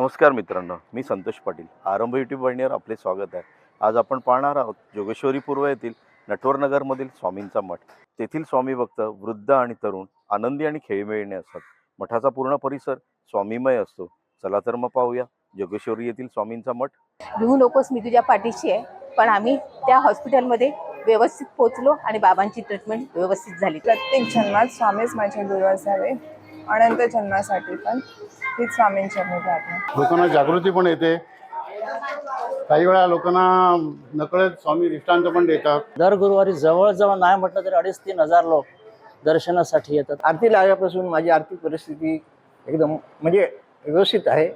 नमस्कार मित्रांनो मी संतोष पाटील आरंभ यूट्यूब वाहिनीवर आपले स्वागत आहे. आज आपण पाहणार आहोत जोगेश्वरी पूर्व येथील नटवरनगरमधील स्वामींचा मठ. तेथील स्वामी भक्त वृद्ध आणि तरुण आनंदी आणि खेळीमेळीने असतात मठाचा पूर्ण परिसर स्वामीमय असतो. चला तर मग पाहूया जोगेश्वरी येथील स्वामींचा मठ. भिवू नकोस मी तुझ्या पाठीशी आहे. पण आम्ही त्या हॉस्पिटलमध्ये व्यवस्थित पोहोचलो आणि बाबांची ट्रीटमेंट व्यवस्थित झाली. प्रत्येक जन्मात स्वामीच माझे गुरु असावे. अनंत जन्मासाठी पण हीच स्वामींच्या प्रार्थना लोकांना जागृती पण येते. काही वेळा लोकांना नकळत स्वामी दृष्टांत पण देतात. दर गुरुवारी जवळजवळ नाही म्हटलं तरी अडीच तीन हजार लोक दर्शनासाठी येतात. आरती लागल्यापासून माझी आर्थिक परिस्थिती एकदम म्हणजे व्यवस्थित आहे.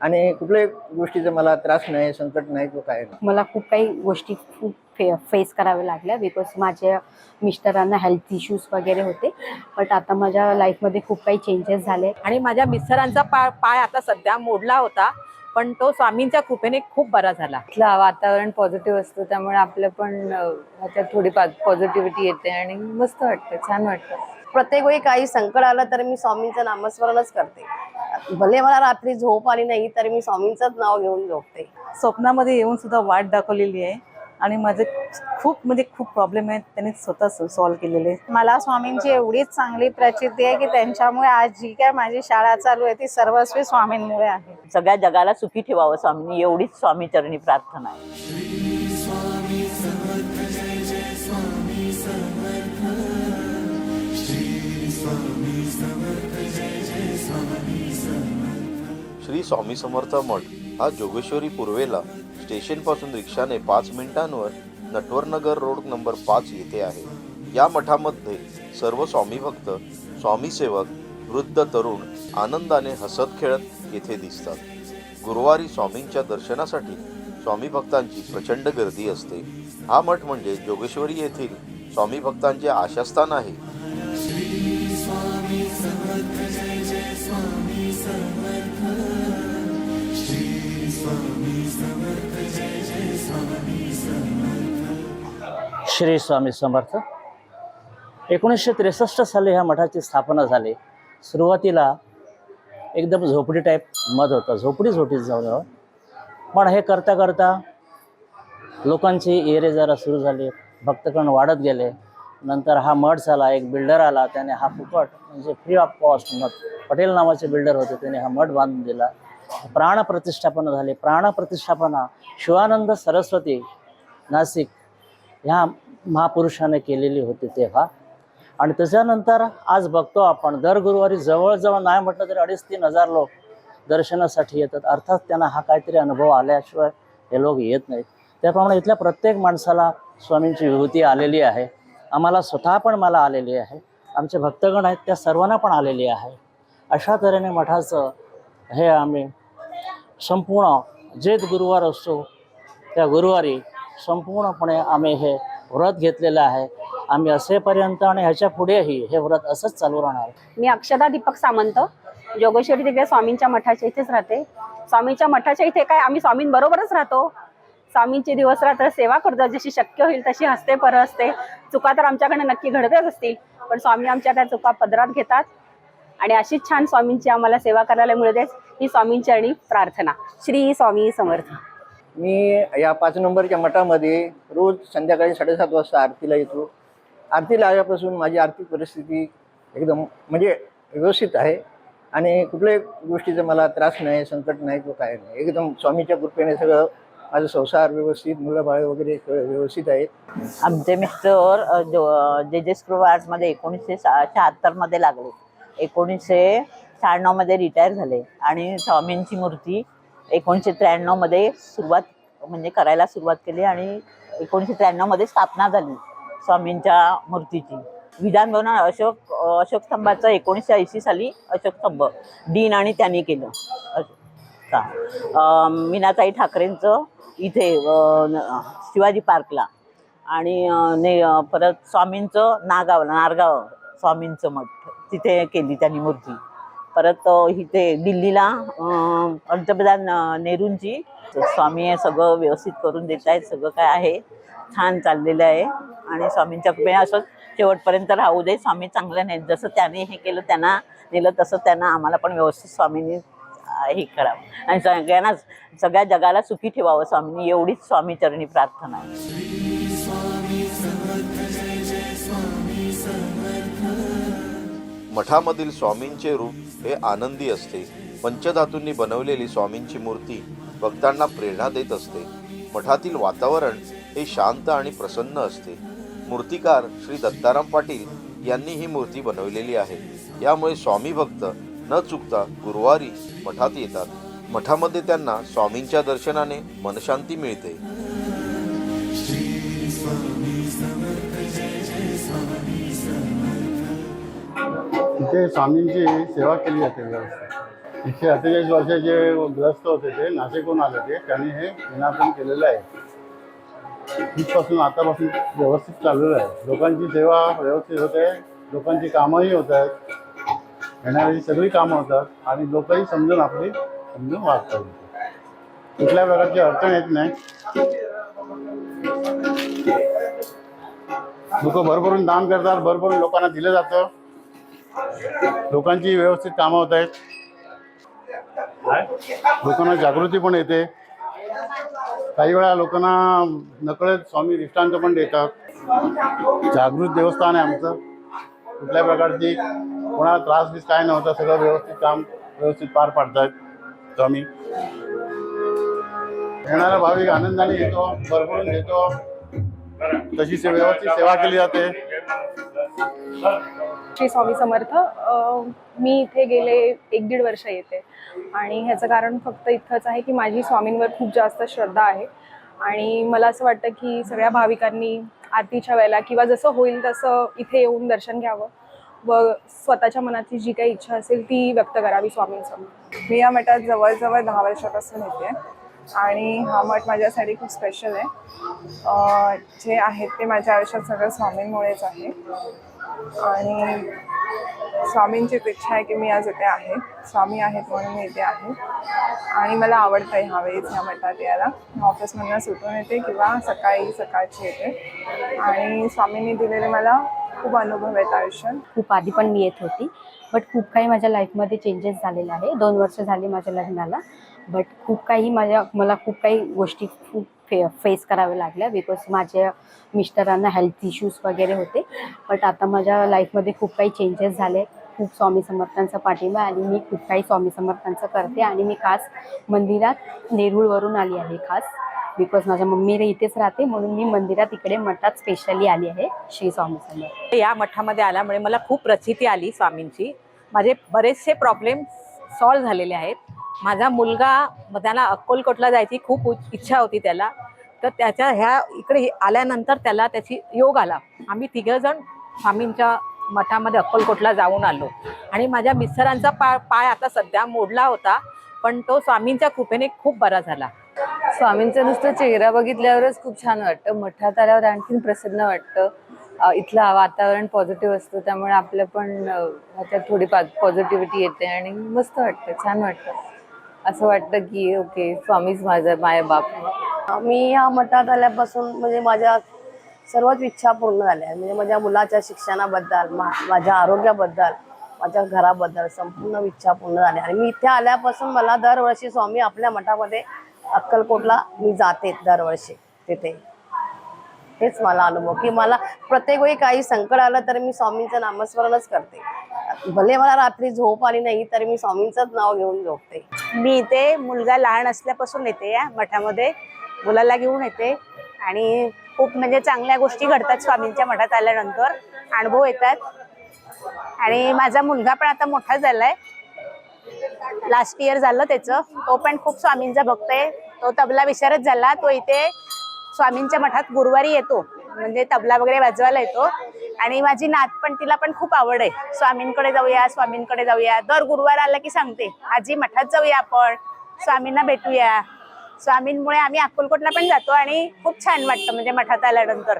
आणि कुठल्याही गोष्टीचा मला त्रास नाही संकट नाही किंवा काय मला खूप काही गोष्टी खूप फे फेस कराव्या लागल्या बिकॉज माझ्या मिस्टरांना हेल्थ इश्यूज वगैरे होते. बट आता माझ्या लाईफमध्ये खूप काही चेंजेस झाले. आणि माझ्या मिस्टरांचा पाय पाय आता सध्या मोडला होता पण तो स्वामींच्या कृपेने खूप बरा झाला. इथलं वातावरण पॉझिटिव्ह असतं त्यामुळे आपलं पण ह्याच्यात थोडी पॉझिटिव्हिटी येते आणि मस्त वाटतं छान वाटतं. प्रत्येक वेळी काही संकट आलं तर मी स्वामींचं नामस्मरणच करते. भले मला रात्री झोप आली नाही तरी मी स्वामींचंच नाव घेऊन झोपते. स्वप्नामध्ये येऊन सुद्धा वाट दाखवलेली आहे. आणि माझे खूप म्हणजे खूप प्रॉब्लेम आहेत. त्यांनी स्वतः सॉल्व्ह केलेले. मला स्वामींची एवढीच चांगली प्रचिती आहे की त्यांच्यामुळे आज जी काय माझी शाळा चालू आहे ती सर्वस्वी स्वामींमुळे आहे. सगळ्या जगाला सुखी ठेवावं स्वामींनी. एवढीच स्वामी चरणी प्रार्थना आहे. श्री स्वामी समर्थ मठ हा जोगेश्वरी पूर्वेला स्टेशनपासून रिक्षाने पाच मिनिटांवर नटवरनगर रोड नंबर पाच येथे आहे. या मठामध्ये सर्व स्वामी भक्त स्वामीसेवक वृद्ध तरुण आनंदाने हसत खेळत येथे दिसतात. गुरुवारी स्वामींच्या दर्शनासाठी स्वामी भक्तांची प्रचंड गर्दी असते. हा मठ म्हणजे जोगेश्वरी येथील स्वामी भक्तांचे आशास्थान आहे. श्री स्वामी समर्थ. एकोणीसशे त्रेसष्ट साली ह्या मठाची स्थापना झाली. सुरुवातीला एकदम झोपडी टाईप मध होतं. झोपडी झोपडीच जाऊन पण हे करता करता लोकांची एरे जरा सुरू झाली. भक्तगण वाढत गेले. नंतर हा मठ झाला एक बिल्डर आला त्याने हा फुकट म्हणजे फ्री ऑफ कॉस्ट मठ पटेल नावाचे बिल्डर होते त्याने हा मठ बांधून दिला. प्राण प्रतिष्ठापना झाली. प्राण प्रतिष्ठापना शिवानंद सरस्वती नाशिक ह्या महापुरुषाने केलेली होती तेव्हा. आणि त्याच्यानंतर आज बघतो आपण दर गुरुवारी जवळजवळ नाही म्हटलं तरी अडीच तीन हजार लोक दर्शनासाठी येतात. अर्थात त्यांना हा काहीतरी अनुभव आल्याशिवाय हे लोक येत नाहीत. त्याप्रमाणे इथल्या प्रत्येक माणसाला स्वामींची विभूती आलेली आहे. आम्हाला स्वतः पण मला आलेली आहे. आमचे भक्तगण आहेत त्या सर्वांना पण आलेली आहे. अशा तऱ्हेने मठाचं हे आम्ही संपूर्ण जेत गुरुवार असतो त्या गुरुवारी संपूर्णपणे आम्ही हे व्रत घेतलेलं आहे. आम्ही असेपर्यंत आणि ह्याच्या पुढेही हे व्रत असंच चालू राहणार. मी अक्षदा दीपक सामंत जोगेश्वरी तिकडे स्वामींच्या मठाच्या इथेच राहते. स्वामींच्या मठाच्या इथे काय आम्ही स्वामींबरोबरच राहतो. स्वामींची दिवस रात्र सेवा करतो जशी शक्य होईल तशी हसते पर असते चुका तर आमच्याकडे नक्की घडतच असतील पण स्वामी आमच्या त्या चुका पदरात घेतात. आणि अशीच छान स्वामींची आम्हाला सेवा करायला मिळतेच ही स्वामींची आणि प्रार्थना. श्री स्वामी समर्थ. मी या पाच नंबरच्या मठामध्ये रोज संध्याकाळी साडेसात वाजता आरतीला येतो. आरतीला आल्यापासून माझी आर्थिक परिस्थिती एकदम म्हणजे व्यवस्थित आहे. आणि कुठल्याही गोष्टीचा मला त्रास नाही संकट नाही किंवा काय नाही. एकदम स्वामीच्या कृपेने सगळं माझं संसार व्यवस्थित मुलं बाळ वगैरे सगळं व्यवस्थित आहेत आमचे मिस्टर जो जे जे स्क्रू आर्ट्समध्ये एकोणीसशे शहात्तरमध्ये लागले. एकोणीसशे शहाण्णवमध्ये रिटायर झाले. आणि स्वामींची मूर्ती एकोणीसशे त्र्याण्णवमध्ये सुरुवात म्हणजे करायला सुरुवात केली आणि एकोणीसशे त्र्याण्णवमध्ये स्थापना झाली स्वामींच्या मूर्तीची. विधानभवन अशोक अशोक स्तंभाचं एकोणीसशे ऐंशी साली अशोक स्तंभ डीन आणि त्यांनी केलं. का मीनाताई ठाकरेंचं इथे शिवाजी पार्कला. आणि ने परत स्वामींचं नागावला नारगाव स्वामींचं मठ तिथे केली त्यांनी मूर्ती. परत इथे दिल्लीला पंतप्रधान नेहरूंची स्वामी हे सगळं व्यवस्थित करून देत आहेत सगळं काय आहे छान चाललेलं आहे. आणि स्वामींच्या कृपेने असं शेवटपर्यंत राहू दे स्वामी चांगलं नाही जसं त्याने हे केलं त्यांना नेलं तसं त्यांना आम्हाला पण व्यवस्थित स्वामींनी हे करावं. आणि सगळ्यांना सगळ्या जगाला सुखी ठेवावं स्वामींनी. एवढीच स्वामी चरणी प्रार्थना आहे. मठामधील स्वामींचे रूप हे आनंदी असते. पंचधातूंनी बनवलेली स्वामींची मूर्ती भक्तांना प्रेरणा देत असते. मठातील वातावरण हे शांत आणि प्रसन्न असते. मूर्तिकार श्री दत्ताराम पाटील यांनी ही मूर्ती बनवलेली आहे. यामुळे स्वामी भक्त न चुकता गुरुवारी मठात येतात. मठामध्ये त्यांना स्वामींच्या दर्शनाने मनशांती मिळते. तिथे स्वामींची सेवा केली जाते व्यवस्थित एकशे अठ्ठेचाळीस वर्षाचे ग्रस्त होते ते नाशिकहून आले ते त्यांनी हे विनापन केलेलं आहे. तिथपासून आतापासून व्यवस्थित चाललेलं आहे. लोकांची सेवा व्यवस्थित होते लोकांची कामंही होत आहेत येणारी सगळी कामं होतात आणि लोकही समजून आपली समजून वागतात. कुठल्या प्रकारची अडचण येत नाही. लोक भरभरून दान करतात भरभरून लोकांना दिलं जातं. लोकांची व्यवस्थित कामं होत आहेत. लोकांना जागृती पण येते. काही वेळा लोकांना नकळत स्वामी निष्ठांत पण देतात. जागृत देवस्थान आहे आमचं. कुठल्या प्रकारची कोणाला त्रास बीस काय नव्हता सगळं व्यवस्थित काम व्यवस्थित पार पाडतात स्वामी. येणारा भाविक आनंदाने येतो भरभरून येतो तशी से- व्यवस्थित सेवा केली जाते. श्री स्वामी समर्थ मी इथे गेले एक दीड वर्ष येते. आणि ह्याचं कारण फक्त इतकंच आहे की माझी स्वामींवर खूप जास्त श्रद्धा आहे. आणि मला असं वाटतं की सगळ्या भाविकांनी आरतीच्या वेळेला किंवा जसं होईल तसं इथे येऊन दर्शन घ्यावं व स्वतःच्या मनाची जी काही इच्छा असेल ती व्यक्त करावी स्वामींसमोर. मी या मठात जवळजवळ दहा वर्षापासून येते. आणि हा मठ माझ्यासाठी खूप स्पेशल आहे. जे आहेत ते माझ्या आयुष्यात सगळं स्वामींमुळेच आहे. आणि स्वामींची इच्छा आहे की मी आज इथे आहे. स्वामी आहेत म्हणून मी इथे आहे. आणि मला आवडतं ह्या वेळेस ह्या मठात यायला. ऑफिसमधनं सुटून येते किंवा सकाळी सकाळची येते. आणि स्वामींनी दिलेले मला खूप अनुभव आहेत आयुष्यात. खूप आधी पण मी येत होती. बट खूप काही माझ्या लाईफमध्ये चेंजेस झालेले आहे. दोन वर्ष झाली माझ्या लग्नाला. बट खूप काही माझ्या मला खूप काही गोष्टी खूप फे फेस कराव्या लागल्या बिकॉज माझ्या मिस्टरांना हेल्थ इश्यूज वगैरे होते. बट आता माझ्या लाईफमध्ये खूप काही चेंजेस झाले. खूप स्वामी समर्थांचा पाठिंबा आणि मी खूप काही स्वामी समर्थांचं करते आणि मी खास मंदिरात नेरूळवरून आली आहे खास. बिकॉज माझ्या मम्मी इथेच राहते म्हणून मी मंदिरात इकडे मठात स्पेशली आली आहे श्री स्वामी समर्थ. या मठामध्ये आल्यामुळे मला खूप प्रसिद्धी आली स्वामींची. माझे बरेचसे प्रॉब्लेम सॉल्व्ह झालेले आहेत. माझा मुलगा त्याला अक्कोलकोटला जायची खूप उच- इच्छा होती त्याला. तर त्याच्या ह्या इकडे आल्यानंतर त्याला त्याची योग आला. आम्ही तिघंजण स्वामींच्या मठामध्ये अक्कलकोटला जाऊन आलो. आणि माझ्या मिस्टरांचा पा पाय आता सध्या मोडला होता पण तो स्वामींच्या कृपेने खूप बरा झाला. स्वामींचा नुसतं चेहरा बघितल्यावरच खूप छान वाटतं. मठात आल्यावर आणखीन प्रसन्न वाटतं. इथलं वातावरण पॉझिटिव्ह असतं त्यामुळे आपलं पण ह्याच्यात थोडी पॉझिटिव्हिटी येते आणि मस्त वाटतं छान वाटतं. असं वाटतं की ओके स्वामीच माझा माय बाप. मी या मठात आल्यापासून म्हणजे माझ्या सर्वच इच्छा पूर्ण झाल्या. म्हणजे माझ्या मुलाच्या शिक्षणाबद्दल मा माझ्या आरोग्याबद्दल माझ्या घराबद्दल संपूर्ण इच्छा पूर्ण झाल्या आणि मी इथे आल्यापासून मला दरवर्षी स्वामी आपल्या मठामध्ये अक्कलकोटला मी जाते दरवर्षी तिथे. हेच मला अनुभव. की मला प्रत्येक वेळी काही संकट आलं तर मी स्वामींचं नामस्मरणच करते. भले मला रात्री झोप आली नाही तरी मी स्वामींचंच नाव घेऊन झोपते. मी इथे मुलगा लहान असल्यापासून येते या मठामध्ये. मुलाला घेऊन येते. आणि खूप म्हणजे चांगल्या गोष्टी घडतात स्वामींच्या मठात आल्यानंतर. अनुभव येतात. आणि माझा मुलगा पण आता मोठा झालाय. लास्ट इयर झालं त्याचं. तो पण खूप स्वामींचा भक्त आहे. तो तबला विचारत झाला. तो इथे स्वामींच्या मठात गुरुवारी येतो. म्हणजे तबला वगैरे वाजवायला येतो. आणि माझी नात पण तिला पण खूप आवड आहे. स्वामींकडे जाऊया स्वामींकडे जाऊया. दर गुरुवार आला की सांगते आजी मठात जाऊया आपण. स्वामींना भेटूया. स्वामींमुळे आम्ही अक्कलकोटला पण जातो आणि खूप छान वाटतं म्हणजे मठात आल्यानंतर.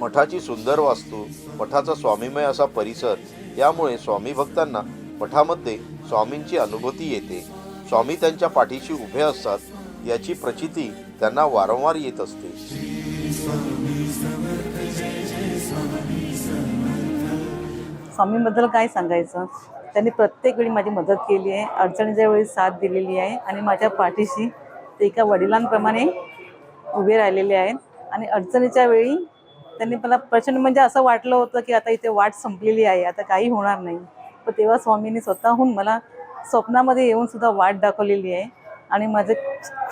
मठाची सुंदर वास्तू मठाचा स्वामीमय असा परिसर यामुळे स्वामी भक्तांना मठामध्ये स्वामींची अनुभूती येते. स्वामी त्यांच्या पाठीशी उभे असतात याची प्रचिती त्यांना वारंवार येत असते. स्वामींबद्दल काय सांगायचं? त्यांनी प्रत्येक वेळी माझी मदत केली आहे. अडचणीच्या वेळी साथ दिलेली आहे आणि माझ्या पाठीशी ते एका वडिलांप्रमाणे उभे राहिलेले आहेत. आणि अडचणीच्या वेळी त्यांनी मला प्रचंड म्हणजे असं वाटलं होतं की आता इथे वाट संपलेली आहे. आता काही होणार नाही. पण तेव्हा स्वामींनी स्वतःहून मला स्वप्नामध्ये येऊन सुद्धा वाट दाखवलेली आहे. आणि माझे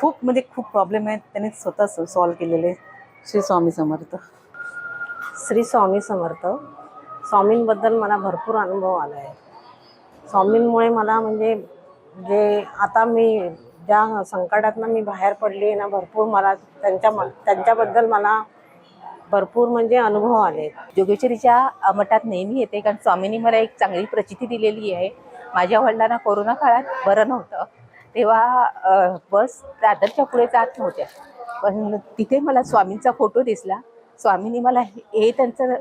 खूप म्हणजे खूप प्रॉब्लेम आहेत. त्यांनी स्वतः सॉल्व केलेले. श्री स्वामी समर्थ. श्री स्वामी समर्थ. स्वामींबद्दल मला भरपूर अनुभव आला आहे स्वामींमुळे मला म्हणजे जे आता मी ज्या संकटातनं मी बाहेर पडली आहे ना भरपूर मला त्यांच्या म- त्यांच्याबद्दल मला भरपूर म्हणजे अनुभव आले. जोगेश्वरीच्या मठात नेहमी येते कारण स्वामींनी मला एक चांगली प्रचिती दिलेली आहे. माझ्या वडिलांना कोरोना काळात बरं नव्हतं. तेव्हा बस दादरच्या पुढे जात नव्हत्या. पण तिथे मला स्वामींचा फोटो दिसला. स्वामींनी मला हे त्यांचं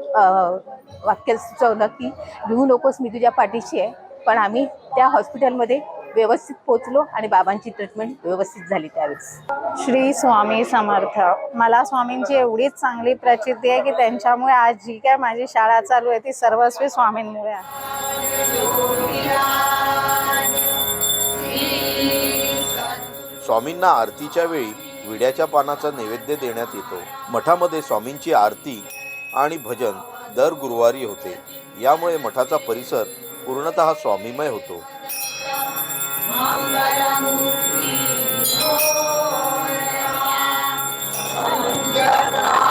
वाक्य सुचवलं की भिवू नकोस मी तुझ्या पाठीशी आहे. पण आम्ही त्या हॉस्पिटलमध्ये व्यवस्थित पोचलो आणि बाबांची ट्रीटमेंट व्यवस्थित झाली त्यावेळेस. श्री स्वामी समर्थ. मला स्वामींची एवढीच चांगली प्रचिती आहे की त्यांच्यामुळे आज जी काय माझी शाळा चालू आहे ती सर्वस्वी स्वामींमुळे आहे. स्वामींना आरतीच्या वेळी विड्याच्या पानाचा नैवेद्य देण्यात येतो. मठामध्ये स्वामींची आरती आणि भजन दर गुरुवारी होते. यामुळे मठाचा परिसर पूर्णतः स्वामीमय होतो. Yeah.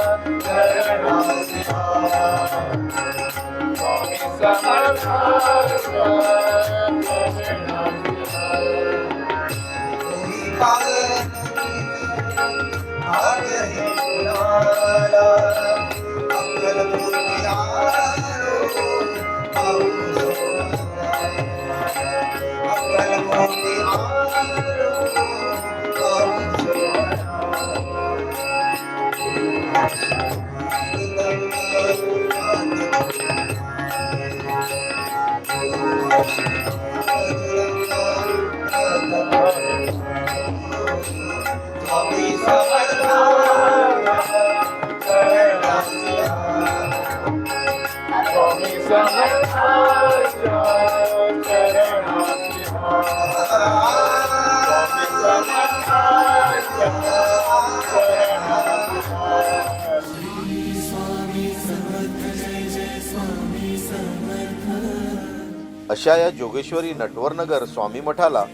Summer, summer, summer, अशा या जोगेश्वरी नटवरनगर स्वामी मठाला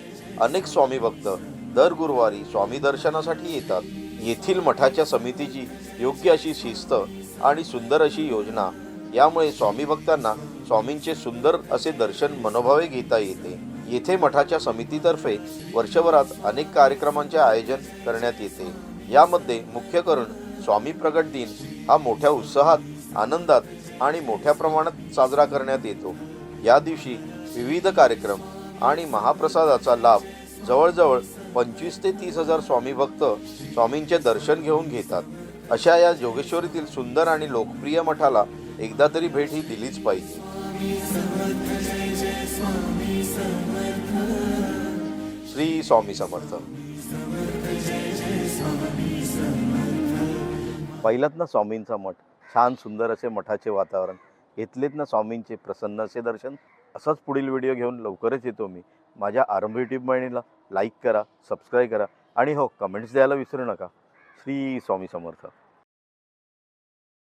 अनेक स्वामी भक्त दर गुरुवारी स्वामी दर्शनासाठी येतात. येथील मठाच्या समितीची योग्य अशी शिस्त आणि सुंदर अशी योजना यामुळे स्वामी भक्तांना स्वामींचे सुंदर असे दर्शन मनोभावे घेता येते. येथे मठाच्या समितीतर्फे वर्षभरात अनेक कार्यक्रमांचे आयोजन करण्यात येते. यामध्ये मुख्य करून स्वामी प्रगट दिन हा मोठ्या उत्साहात आनंदात आणि मोठ्या प्रमाणात साजरा करण्यात येतो. या दिवशी विविध कार्यक्रम आणि महाप्रसादाचा लाभ जवळजवळ पंचवीस ते तीस हजार स्वामी भक्त स्वामींचे दर्शन घेऊन घेतात. अशा या जोगेश्वरीतील सुंदर आणि लोकप्रिय मठाला एकदा तरी भेट ही दिलीच पाहिजे. श्री स्वामी समर्थ. पहिल्यात ना स्वामींचा मठ. छान सुंदर असे मठाचे वातावरण. घेतलेत ना स्वामींचे प्रसन्न असे दर्शन. असाच पुढील व्हिडिओ घेऊन लवकरच येतो मी. माझ्या आरंभ यूट्यूब बहिणीला लाईक करा सबस्क्राईब करा आणि हो कमेंट्स द्यायला विसरू नका. श्री स्वामी समर्थ.